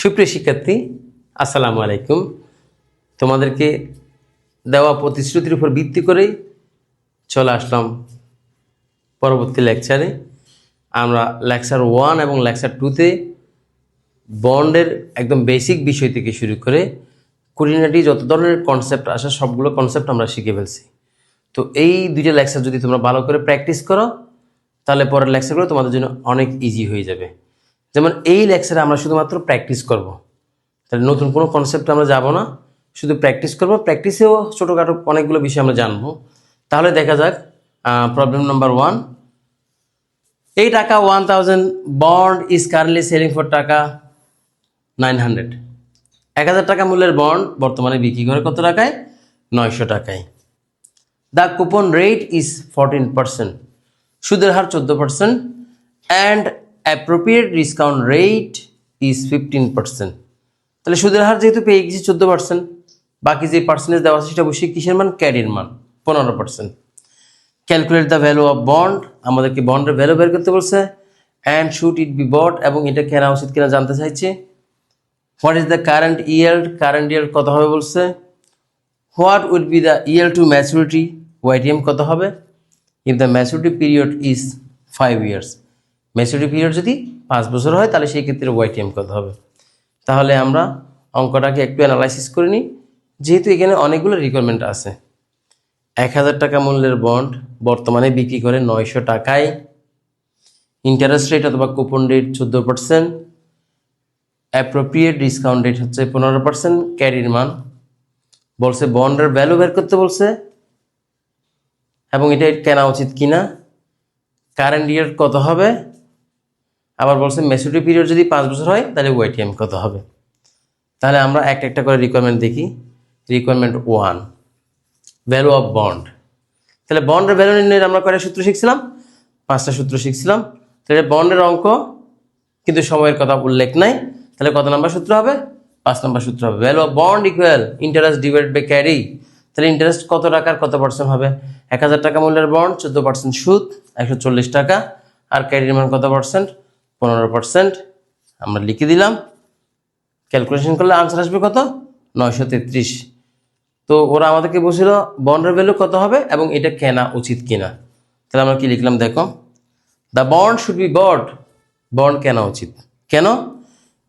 সুপ্রিয় শিক্ষার্থী, আসসালামু আলাইকুম। তোমাদেরকে দেওয়া প্রতিশ্রুতির উপর ভিত্তি করেই চলে আসলাম পরবর্তী লেকচারে। আমরা লেকচার ওয়ান এবং লেকচার টুতে বন্ডের একদম বেসিক বিষয় থেকে শুরু করে কুড়িনাটি যত ধরনের কনসেপ্ট আসে, সবগুলো কনসেপ্ট আমরা শিখে ফেলছি। তো এই দুইটা লেকচার যদি তোমরা ভালো করে প্র্যাকটিস করো, তাহলে পরের লেকচারগুলো তোমাদের জন্য অনেক ইজি হয়ে যাবে। যেমন এই লেকচারে আমরা শুধুমাত্র প্র্যাকটিস করব। তাহলে নতুন কোনো কনসেপ্ট আমরা যাব না। শুধু প্র্যাকটিস করব। প্র্যাকটিসেও ছোটোখাটো অনেকগুলো বিষয় আমরা জানব। তাহলে দেখা যাক প্রবলেম নাম্বার ওয়ান এই taka one thousand bond is currently selling for taka nine hundred এক হাজার টাকা মূল্যের বন্ড বর্তমানে বিক্রি করে কত টাকায়? নয়শো টাকায়। The coupon rate is fourteen percent সুদের হার চোদ্দ percent and appropriate discount rate is fifteen percent তাহলে সুদের হার যেহেতু পেয়ে গেছি চোদ্দ পার্সেন্ট বাকি যে পার্সেন্টেজ দেওয়া আছে সেটা অবশ্যই কিসের মান? ক্যারির মান, পনেরো percent calculate the value of bond আমাদেরকে বন্ডের ভ্যালু বের করতে বলছে and should it be bought এবং এটা কেনা উচিত কিনা জানতে চাইছে। What is the current yield current yield কত হবে বলছে। What would be the yield to maturity YTM কত হবে। If the maturity period is five years maturity period যদি পাঁচ বছর হয়, তাহলে সেই ক্ষেত্রে ওয়াইটিএম কত হবে। তাহলে আমরা অঙ্কটাকে একটু অ্যানালাইসিস করে নিই। যেহেতু এখানে অনেকগুলো রিকোয়ারমেন্ট আছে। এক হাজার টাকা মূল্যের বন্ড বর্তমানে বিক্রি করে নয়শো টাকায়। ইন্টারেস্ট রেট অথবা কুপন রেট চোদ্দ পার্সেন্ট অ্যাপ্রোপ্রিয়েট ডিসকাউন্ট রেট হচ্ছে পনেরো পার্সেন্ট ক্যারির মান। বলছে বন্ডের ভ্যালু বের করতে বলছে। এবং এটা কেনা উচিত কিনা। কারেন্ট ইয়ার কত হবে? আবার বলছে ম্যাচুরিটি পিরিয়ড যদি পাঁচ বছর হয়, তাহলে ওয়াইটিএম কত হবে? তাহলে আমরা একটা একটা করে রিকোয়ারমেন্ট দেখি। Requirement one value of bond তাহলে বন্ডের ভ্যালু নির্ণয়ের আমরা কয়টা সূত্র শিখছিলাম? পাঁচটা সূত্র শিখছিলাম। তাহলে বন্ডের অঙ্ক, কিন্তু সময়ের কথা উল্লেখ নাই। তাহলে কত নাম্বার সূত্র হবে? পাঁচ নাম্বার সূত্র হবে। Value of bond equal interest divide by carry তাহলে ইন্টারেস্ট কত টাকার, কত পার্সেন্ট হবে? এক হাজার টাকা মূল্যের বন্ড চোদ্দ পার্সেন্ট সুদ, একশো চল্লিশ টাকা। আর ক্যারির মান কত পার্সেন্ট পনেরো পার্সেন্ট আমরা লিখে দিলাম। ক্যালকুলেশন করলে আনসার আসবে কত? নয়শো তেত্রিশ। তো ওরা আমাদেরকে বলছিল, বন্ডের ভ্যালু কত হবে এবং এটা কেনা উচিত কিনা। তাহলে আমরা কি লিখলাম, দেখো। The bond should be bought bond কেনা উচিত। কেন?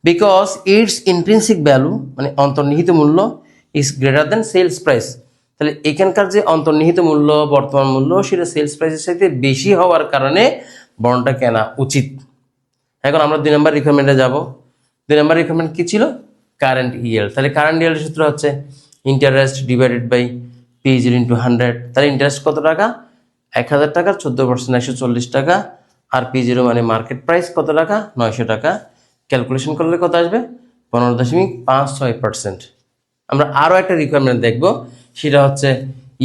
বিকজ ইটস ইন্ট্রিনসিক ভ্যালু মানে অন্তর্নিহিত মূল্য is greater than sales price তাহলে এখানকার যে অন্তর্নিহিত মূল্য, বর্তমান মূল্য, সেটা সেলস প্রাইসের সাথে বেশি হওয়ার কারণে বন্ডটা কেনা উচিত। এখন আমরা দুই নম্বর রিকোয়ারমেন্টে যাব। দুই নম্বর রিকোয়ারমেন্ট কী ছিল? কারেন্ট ইয়েল তাহলে কারেন্ট ইয়েলের সূত্র হচ্ছে interest divided by P zero into hundred তাহলে ইন্টারেস্ট কত টাকা? এক হাজার টাকার চোদ্দ পার্সেন্ট একশো চল্লিশ টাকা। আর পি জিরো মানে মার্কেট প্রাইস কত টাকা? নয়শো টাকা। ক্যালকুলেশন করলে কত আসবে? পনেরো দশমিক পাঁচ ছয় পার্সেন্ট আমরা আরও একটা রিকোয়ারমেন্ট দেখব, সেটা হচ্ছে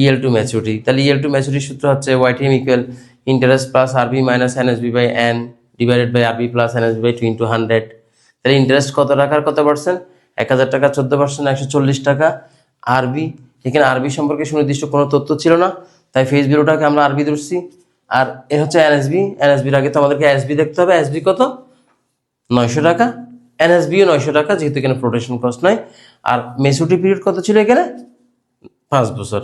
ইএল টু ম্যাচুরিটি তাহলে ইএল টু ম্যাচুরিটির সূত্র হচ্ছে YTM equal interest plus RB minus NSB by N divided by RB plus NSB by two into hundred তাহলে ইন্টারেস্ট কত টাকার কত পার্সেন্ট এক হাজার টাকা, চোদ্দ পার্সেন্ট একশো চল্লিশ টাকা। আরবি এখানে আরবি সম্পর্কে সুনির্দিষ্ট কোনো তথ্য ছিল না, তাই ফেস বিরোটাকে আমরা আরবি ধরছি। আর এ হচ্ছে এনএসবি এনএসবির আগে তো আমাদেরকে এসবি দেখতে হবে। এসবি কত? নয়শো টাকা। এনএসবিও নয়শো টাকা, যেহেতু এখানে প্রোটেকশন কস্ট নয় আর মেচুরিটি পিরিয়ড কত ছিল এখানে? পাঁচ বছর।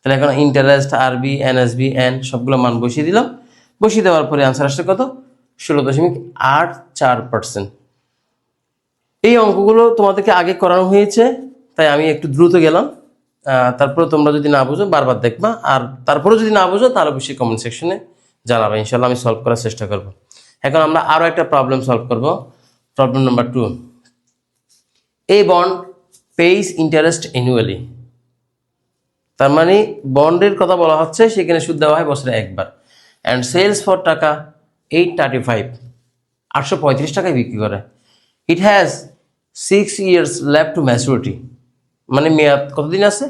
তাহলে এখন ইন্টারেস্ট আরবি এনএসবি এন সবগুলো মান বসিয়ে দিলাম। বসিয়ে দেওয়ার পরে আনসার আসছে কত? ষোলো দশমিক আট চার পার্সেন্ট এই অঙ্কগুলো তোমাদেরকে আগে করানো হয়েছে, তাই আমি একটু দ্রুত গেলাম। তারপরে তোমরা যদি না বুঝো, বারবার দেখবা। আর তারপরে যদি না বুঝো, তাহলে অবশ্যই কমেন্ট সেকশনে জানাবে। ইনশাল্লাহ আমি সলভ করার চেষ্টা করব। এখন আমরা আরও একটা প্রবলেম সলভ করব। প্রবলেম নাম্বার টু এই বন্ড পেইস ইন্টারেস্ট অ্যানুয়ালি তার মানে বন্ডের কথা বলা হচ্ছে, সেখানে সুদ দেওয়া হয় বছরে একবার। And sells for taka eight thirty five আটশো পঁয়ত্রিশ টাকায় বিক্রি করে। It has six years left to maturity মানে মেয়াদ কতদিন আছে?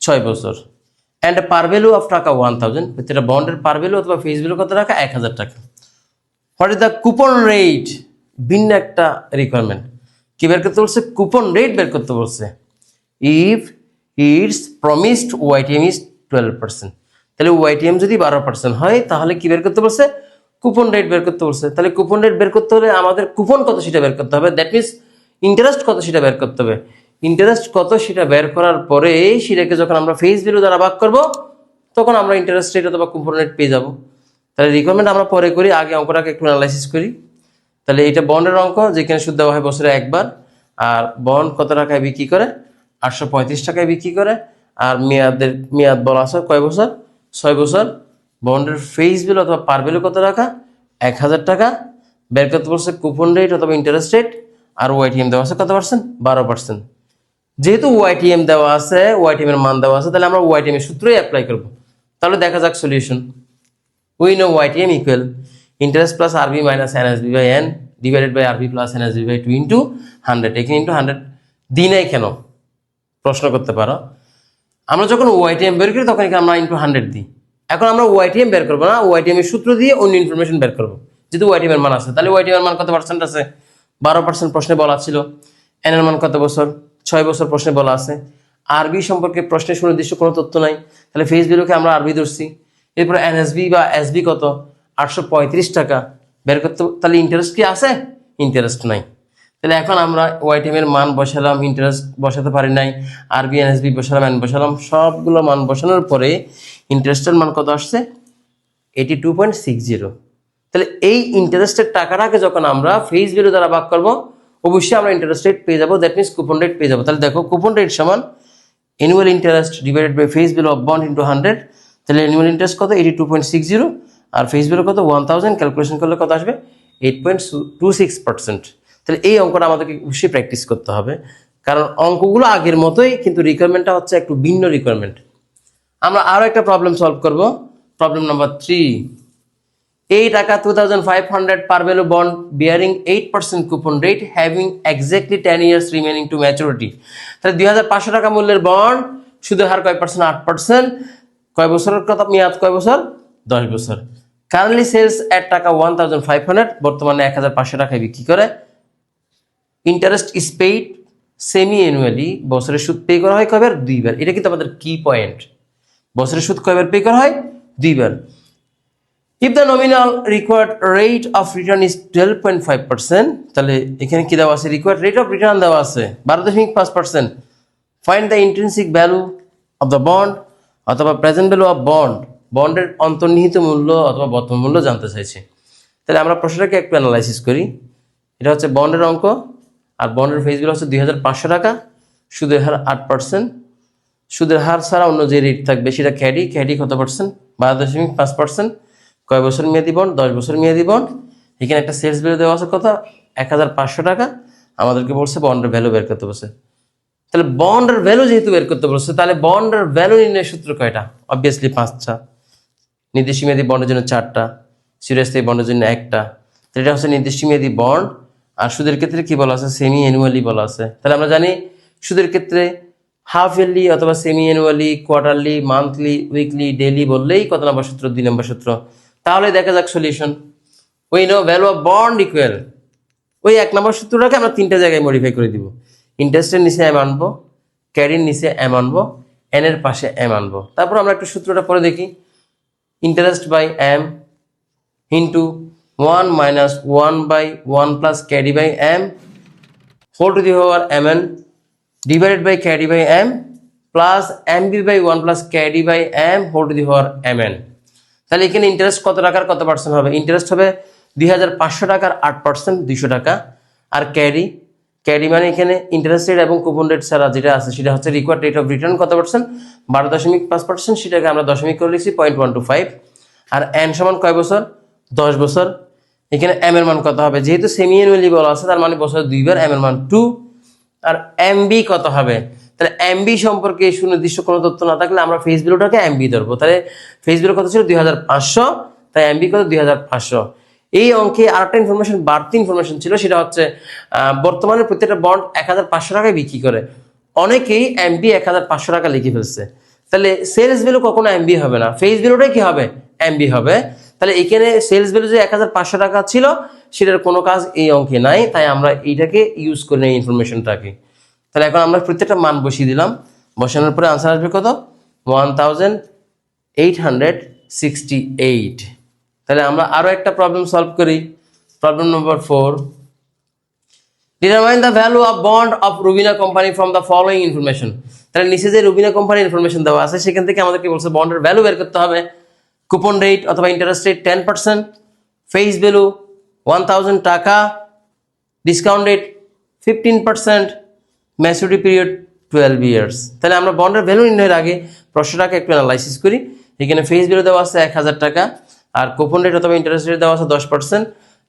ছয় বছর। And par value of taka one thousand এটা বন্ডের পার ভ্যালু অথবা ফেস ভ্যালু কত টাকা? এক হাজার টাকা। What is the coupon rate ভিন্ন একটা রিকোয়ারমেন্ট কি বের করতে বলছে? কুপন রেট বের করতে বলছে। If it's promised YTM is twelve percent তাহলে ওয়াইটিএম যদি বারো পার্সেন্ট হয়, তাহলে কি বের করতে বলছে? কুপন রেট বের করতে বলছে। তাহলে কুপন রেট বের করতে হলে আমাদের কুপন কত সেটা বের করতে হবে? দ্যাট মিনস ইন্টারেস্ট কত সেটা বের করতে হবে। ইন্টারেস্ট কত সেটা বের করার পরে সেটাকে যখন আমরা ফেস ভ্যালু দ্বারা ভাগ করব, তখন আমরা ইন্টারেস্ট রেট অথবা কুপন রেট পেয়ে যাব। তাহলে রিকমেন্ড আমরা পরে করি, আগে অঙ্কটাকে একটু অ্যানালাইসিস করি। তাহলে এটা বন্ডের অঙ্ক, যেখানে সুদ দেওয়া হয় বছরে একবার, আর বন্ড কত টাকায় বিক্রি করে? আটশো পঁয়ত্রিশ টাকায় বিক্রি করে। আর মেয়াদের, মেয়াদ বলা আছে কয় বছর? ছয় বছর। বন্ডের ফেস বিল অথবা পার বিল কত টাকা এক হাজার টাকা। বের করতে পারছে কুপন রেট অথবা ইন্টারেস্ট রেট আর ওয়াইটিএম দেওয়া আছে কত পার্সেন্ট বারো পার্সেন্ট যেহেতু ওয়াইটিএম দেওয়া আছে ওয়াইটিএম এর মান দেওয়া আছে, তাহলে আমরা ওয়াইটিএম এর সূত্রই অ্যাপ্লাই করব। তাহলে দেখা যাক solution we know YTM equal interest plus RB minus NSB by N divided by RB plus NSB by 2 into 100 এখানে into 100 দিই নাই কেন? প্রশ্ন করতে পারো। আমরা যখন ওয়াইটিএম বের করি, তখন এখানে আমরা ইন্টু হান্ড্রেড দিই। এখন আমরা ওয়াইটিএম বের করব না ওয়াইটিএম এর সূত্র দিয়ে অন্য ইনফরমেশন বের করব। যেহেতু ওয়াইটিএম এর মান আছে, তাহলে ওয়াইটিএম এর মান কত পার্সেন্ট আছে? বারো পার্সেন্ট প্রশ্নে বলা ছিল এন এর মান কত বছর? ছয় বছর প্রশ্নে বলা আছে। আরবি সম্পর্কে প্রশ্নের সুনির্দিষ্ট কোনো তথ্য নাই, তাহলে ফেস আমরা আরবি ধরছি। এরপরে এনএসবি বা এসবি কত? আটশো পঁয়ত্রিশ টাকা। বের করতে, তাহলে ইন্টারেস্ট কি আছে? ইন্টারেস্ট নাই। তাহলে এখন আমরা ওয়াইটিএম এর মান বসালাম ইন্টারেস্ট বসাতে পারি নাই আরবি এনএসবি বসালাম এন বসালাম, সবগুলো মান বসানোর পরে ইন্টারেস্টের মান কত আসছে? এটি টু পয়েন্ট সিক্স জিরো তাহলে এই ইন্টারেস্টের টাকাটাকে যখন আমরা ফেস ভ্যালু দ্বারা ভাগ করব, অবশ্যই আমরা ইন্টারেস্ট রেট পেয়ে যাব দ্যাট মিনস কুপন রেট পেয়ে যাব। তাহলে দেখো কুপন রেট সমান annual interest divided by face value of bond into hundred তাহলে অ্যানুয়াল ইন্টারেস্ট কত? Eighty two point six zero আর ফেস ভ্যালু কত? ওয়ান থাউজেন্ড ক্যালকুলেশন করলে কত আসবে? Eight point two six percent তাহলে এই অঙ্কটা আমাদেরকে অবশ্যই প্র্যাকটিস করতে হবে। কারণ অঙ্কগুলো আগের মতোই, কিন্তু রিকোয়ারমেন্টটা হচ্ছে একটু ভিন্ন রিকোয়ারমেন্ট আমরা আরও একটা প্রবলেম সলভ করব। প্রবলেম নাম্বার থ্রি এই taka two thousand five hundred par value bond bearing eight percent coupon rate having exactly ten years remaining to maturity তাহলে দুই হাজার পাঁচশো টাকা মূল্যের বন্ড সুদের হার কয় পার্সেন্ট আট পার্সেন্ট কয় বছরের কথা? মেয়াদ কয় বছর? দশ বছর। কারেন্টলি সেলস এক টাকা ওয়ান থাউজেন্ড ফাইভ হান্ড্রেড বর্তমানে এক হাজার পাঁচশো টাকায় বিক্রি করে। Interest is paid semi annually বছরের সুদ পে করা হয় কয়বার? দুইবার। এটা কিন্তু আমাদের কি পয়েন্ট বছরের সুদ কয়বার পে করা হয়? দুইবার। If the nominal required rate of return is twelve point five percent তাহলে এখানে কি দেওয়া আছে? রিকোয়ার্ড রেট অফ রিটার্ন দেওয়া আছে। বারো দশমিক পাঁচ percent find the intrinsic value of the bond অথবা প্রেজেন্ট ভ্যালু অফ বন্ড বন্ডের অন্তর্নিহিত মূল্য অথবা বর্তমান মূল্য জানতে চাইছে। তাহলে আমরা প্রশ্নটাকে একটু অ্যানালাইসিস করি। এটা হচ্ছে বন্ডের অঙ্ক। আর বন্ডের ফেস বিল হচ্ছে দুই হাজার পাঁচশো টাকা। সুদের হার আট পার্সেন্ট সুদের হার ছাড়া অন্য যে রেট থাকবে সেটা ক্যাডি ক্যাডি কত পার্সেন্ট বারো দশমিক পাঁচ পার্সেন্ট কয় বছর মেয়াদি বন্ড দশ বছর মেয়াদি বন্ড এখানে একটা সেলস ভ্যালু দেওয়া আছে কথা এক হাজার পাঁচশো টাকা। আমাদেরকে বলছে বন্ডের ভ্যালু বের করতে বলছে। তাহলে বন্ডের ভ্যালু যেহেতু বের করতে বলছে, তাহলে বন্ডের ভ্যালু নির্ণয় সূত্র কয়টা? অবভিয়াসলি পাঁচটা। নির্দিষ্ট মেয়াদি বন্ডের জন্য চারটা। সিরিয়াসলি বন্ডের জন্য একটা। তো এটা হচ্ছে নির্দিষ্ট মেয়াদি বন্ড আর সুদের ক্ষেত্রে কি বলা আছে? সেমি অ্যানুয়ালি বলা আছে। তাহলে আমরা জানি সুদের ক্ষেত্রে হাফ ইয়ারলি অথবা semi annually quarterly monthly weekly daily বললেই কত নম্বর সূত্র? দুই নম্বর সূত্র। তাহলে দেখা যাক solution we know value of bond equal ওই এক নম্বর সূত্রটাকে আমরা তিনটা জায়গায় মডিফাই করে দিব। ইন্টারেস্টের নিচে এম আনব ক্যারির নিচে এম আনব এন এর পাশে এম আনব। তারপর আমরা একটু সূত্রটা পরে দেখি। Interest by M into one minus one by one plus carry by M whole to the power M N divided by carry by M plus M B by one plus carry by M whole to the power M N তাহলে এখানে interest কত টাকার, কত percent হবে? Interest হবে দুই হাজার পাঁচশো টাকার আট পার্সেন্ট দুইশো টাকা। আর ক্যারি ক্যারি মানে এখানে ইন্টারেস্ট রেট এবং কুপন রেট ছাড়া যেটা আছে, সেটা হচ্ছে রিকোয়ার্ড রেট অফ রিটার্ন কত পার্সেন্ট বারো দশমিক পাঁচ পার্সেন্ট সেটাকে আমরা দশমিক করে লিখছি পয়েন্ট ওয়ান টু ফাইভ আর এন সমান কয় বছর? দশ বছর। এখানে এম এর মান কত হবে? যেহেতু সেমি অ্যানুয়ালি বলা আছে, তার মানে বছর দুইবার এম এর মান টু আর এমবি কত হবে? তাহলে এমবি সম্পর্কে সুনির্দিষ্ট কোনো তথ্য না থাকলে আমরা ফেস বিলোটাকে এমবি ধরবো। তাহলে ফেস বিলো কত ছিল? দুই হাজার পাঁচশো। তাই এমবি কত? দুই হাজার পাঁচশো। এই অঙ্কে আরেকটা ইনফরমেশন বাড়তি ইনফরমেশন ছিল, সেটা হচ্ছে বর্তমানে প্রত্যেকটা বন্ড এক হাজার পাঁচশো টাকায় বিক্রি করে। অনেকেই এমবি এক হাজার পাঁচশো টাকা লিখে ফেলছে। তাহলে সেলস ভ্যালু কখনো এমবি হবে না। ফেস ভ্যালুটাই কি হবে? এমবি হবে। তাহলে এখানে সেলস ভ্যালু যে এক হাজার পাঁচশো টাকা ছিল, সেটার কোনো কাজ এই অঙ্কে নাই, তাই আমরা এইটাকে ইউজ করি এই ইনফরমেশনটাকে তাহলে এখন আমরা প্রত্যেকটা মান বসিয়ে দিলাম। বসানোর পরে আনসার আসবে কত? One eight hundred sixty eight তাহলে আমরা আরও একটা প্রবলেম সলভ করি। Problem number four determine the value of bond of Rubina company from the following information তাহলে নিচে যে রুবিনা কোম্পানির ইনফরমেশন দেওয়া আছে, সেখান থেকে আমাদেরকে বলছে বন্ডের ভ্যালু বের করতে হবে। কুপন রেট অথবা interest rate ten percent face value one thousand taka discount rate fifteen percent maturity period twelve years তাহলে আমরা বন্ডের ভ্যালু নির্ণয়ের আগে প্রশ্নটাকে একটু অ্যানালাইসিস করি। এখানে ফেস ভ্যালু দেওয়া আছে এক হাজার টাকা, আর কুপন রেট অথবা ইন্টারেস্ট রেট দেওয়া আছে দশ পার্সেন্ট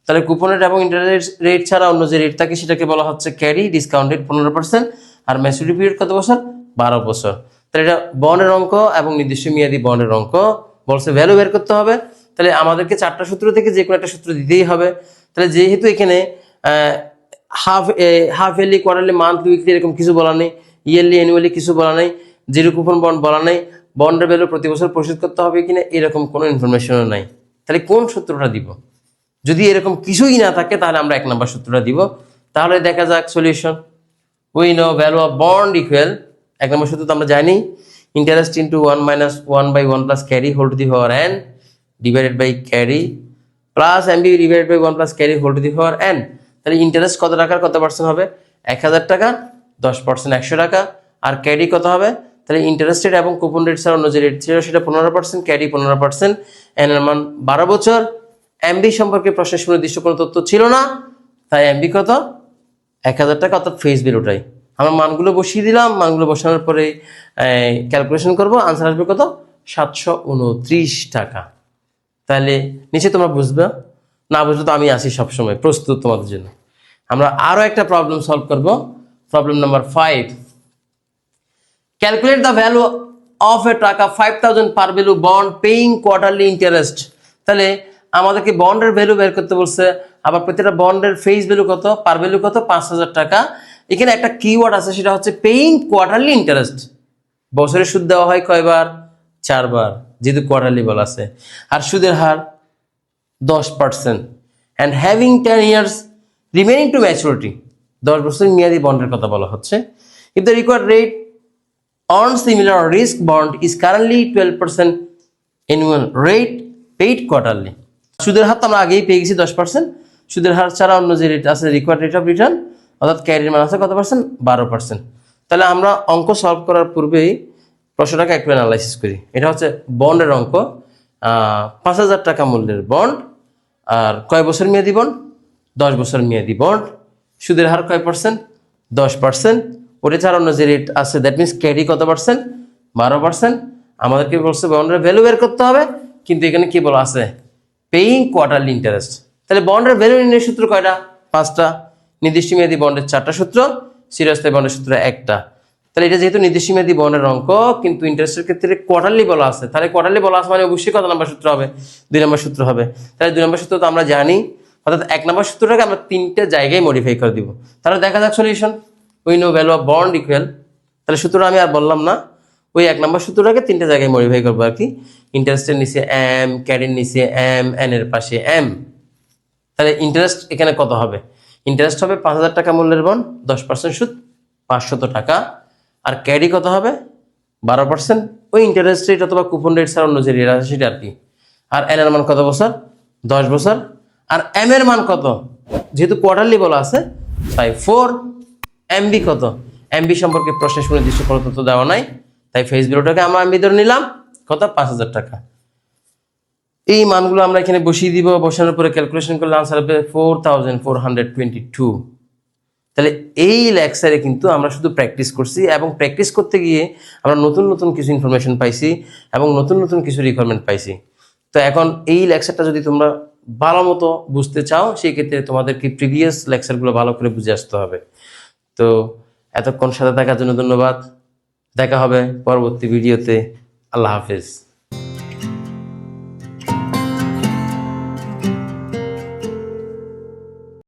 তাহলে কুপন রেট এবং ইন্টারেস্ট রেট ছাড়া অন্য যে রেট থাকে সেটাকে বলা হচ্ছে ক্যারি ডিসকাউন্ট রেট পনেরো পার্সেন্ট আর ম্যাচুরিটি পিরিয়ড কত বছর? বারো বছর। তাহলে এটা বন্ডের অঙ্ক এবং নির্দিষ্ট মেয়াদি বন্ডের অঙ্ক। বলছে ভ্যালু বের করতে হবে, তাহলে আমাদেরকে চারটা সূত্র থেকে যে কোনো একটা সূত্র দিতেই হবে। তাহলে যেহেতু এখানে half half yearly quarterly monthly weekly এরকম কিছু বলা নেই ইয়ারলি অ্যানুয়ালি কিছু বলা নেই জিরো কুপন বন্ড বলা নেই বন্ডের ভ্যালু প্রতি বছর পরিশোধ করতে হবে কিনা এরকম কোনো ইনফরমেশনও নাই। তাহলে কোন সূত্রটা দিব? যদি এরকম কিছুই না থাকে, তাহলে আমরা এক নম্বর সূত্রটা দিব। তাহলে দেখা যাক solution we know value of bond equal এক নম্বর সূত্র তো আমরা জানি। Into one minus one by one plus carry whole to the power N divided by carry plus M B divided by one plus carry whole to the power N তাহলে interest কত টাকার, কত percent হবে? এক হাজার টাকা, দশ percent একশো টাকা। আর ক্যারি কত হবে? তাহলে ইন্টারেস্ট রেট এবং কুপন রেট ছাড়া অন্য যে রেট ছিল সেটা পনেরো পার্সেন্ট ক্যারি পনেরো পার্সেন্ট এন মান বারো বছর। এমবি সম্পর্কে প্রশ্নের সুনির্দিষ্ট কোনো তথ্য ছিল না। তাই এমবি কত? এক হাজার টাকা, অর্থাৎ ফেস বিল ওটাই আমরা মানগুলো বসিয়ে দিলাম, মানগুলো বসানোর পরে ক্যালকুলেশন করব আনসার আসবে কত? সাতশো উনত্রিশ টাকা। তাহলে নিচে তোমরা বুঝবে। না বুঝলে তো আমি আসি সবসময়, প্রস্তুত তোমাদের জন্য। আমরা আরও একটা প্রবলেম সলভ করব। Problem number five calculate the value of a টাকা five thousand par value bond paying quarterly interest তাহলে আমাদেরকে বন্ডের ভ্যালু বের করতে বলছে, আবার প্রতিটা বন্ডের ফেস ভ্যালু কত? পার ভ্যালু কত? পাঁচ হাজার টাকা। এখানে একটা কিওয়ার্ড আছে, সেটা হচ্ছে পেইং কোয়ার্টারলি ইন্টারেস্ট বছরে সুদ দেওয়া হয় কয়বার? চারবার, যেহেতু কোয়ার্টারলি বলা আছে। আর সুদের হার দশ percent and having ten years remaining to maturity দশ বছর মেয়াদি বন্ডের কথা বলা হচ্ছে। If the required rate on similar risk bond is currently 12% annual rate paid quarterly সুদের হার তো আমরা আগেই পেয়ে গেছি দশ পার্সেন্ট সুদের হার ছাড়া অন্য যে রেট আছে রিকোয়ার্ড রেট অফ রিটার্ন অর্থাৎ ক্যারির মান আছে কত পার্সেন্ট বারো পার্সেন্ট তাহলে আমরা অঙ্ক সলভ করার পূর্বেই প্রশ্নটাকে একটু অ্যানালাইসিস করি। এটা হচ্ছে বন্ডের অঙ্ক। পাঁচ হাজার টাকা মূল্যের বন্ড আর কয় বছর মেয়াদি বন্ড দশ বছর মেয়াদি বন্ড সুদের হার কয় পার্সেন্ট দশ পার্সেন্ট ওটা ছাড়া অন্য যে রেট আছে দ্যাট মিনস ক্যারি কত পার্সেন্ট বারো পার্সেন্ট আমাদেরকে বলছে বন্ডের ভ্যালু বের করতে হবে, কিন্তু এখানে কি বলা আছে? পেইং কোয়ার্টারলি ইন্টারেস্ট তাহলে বন্ডের ভ্যালু নির্ণয় সূত্র কয়টা? পাঁচটা। নির্দিষ্ট মেয়াদি বন্ডের চারটা সূত্র সিরিয়াসলি বন্ডের সূত্র একটা। তাহলে এটা যেহেতু নির্দিষ্ট মেয়াদি বন্ডের অঙ্ক, কিন্তু ইন্টারেস্টের ক্ষেত্রে কোয়ার্টারলি বলা আছে। তাহলে কোয়ার্টারলি বলা আছে মানে অবশ্যই কত নম্বর সূত্র হবে? দুই নম্বর সূত্র হবে। তাহলে দুই নম্বর সূত্র তো আমরা জানি। অর্থাৎ এক নম্বর সূত্রটাকে আমরা তিনটে জায়গায় মডিফাই করে দিব। তাহলে দেখা যাক solution we know value of bond equal তাহলে সূত্রটা আমি আর বললাম না। ওই এক নম্বর সূত্রটাকে তিনটে জায়গায় মডিফাই করব আর কি। ইন্টারেস্টের নিচে এম ক্যারির নিচে এম এন এর পাশে এম তাহলে ইন্টারেস্ট এখানে কত হবে? ইন্টারেস্ট হবে পাঁচ হাজার টাকা মূল্যের বন দশ পার্সেন্ট সুদ, পাঁচশত টাকা। আর ক্যারি কত হবে? বারো পার্সেন্ট ওই ইন্টারেস্ট রেট অথবা কুপন রেট ছাড়া অন্য যে সেটা আর কি। আর এন এর মান কত বছর? দশ বছর। আর এম এর মান কত? যেহেতু কোয়ার্টারলি বলা আছে, তাই ফোর এমবি কত? এমবি সম্পর্কে প্রশ্নের সুনির্দিষ্ট কোনো তথ্য দেওয়া নাই, তাই ফেস বিলোটাকে আমরা এমবি ধরে নিলাম। কত? পাঁচ হাজার টাকা। এই মানগুলো আমরা এখানে বসিয়ে দিব, বসানোর পরে ক্যালকুলেশন করলে আনসার হবে four thousand four hundred twenty two তাহলে এই লেকচারে কিন্তু আমরা শুধু প্র্যাকটিস করছি এবং প্র্যাকটিস করতে গিয়ে আমরা নতুন নতুন কিছু ইনফরমেশন পাইছি এবং নতুন নতুন কিছু রিকোয়ারমেন্ট পাইছি। তো এখন এই লেকচারটা যদি তোমরা ভালো মতো বুঝতে চাও, সেই ক্ষেত্রে তোমাদেরকে প্রিভিয়াস লেকচারগুলো ভালো করে বুঝে আসতে হবে। তো এতক্ষণ সাথে থাকার জন্য ধন্যবাদ। দেখা হবে পরবর্তী ভিডিওতে আল্লাহ হাফেজ।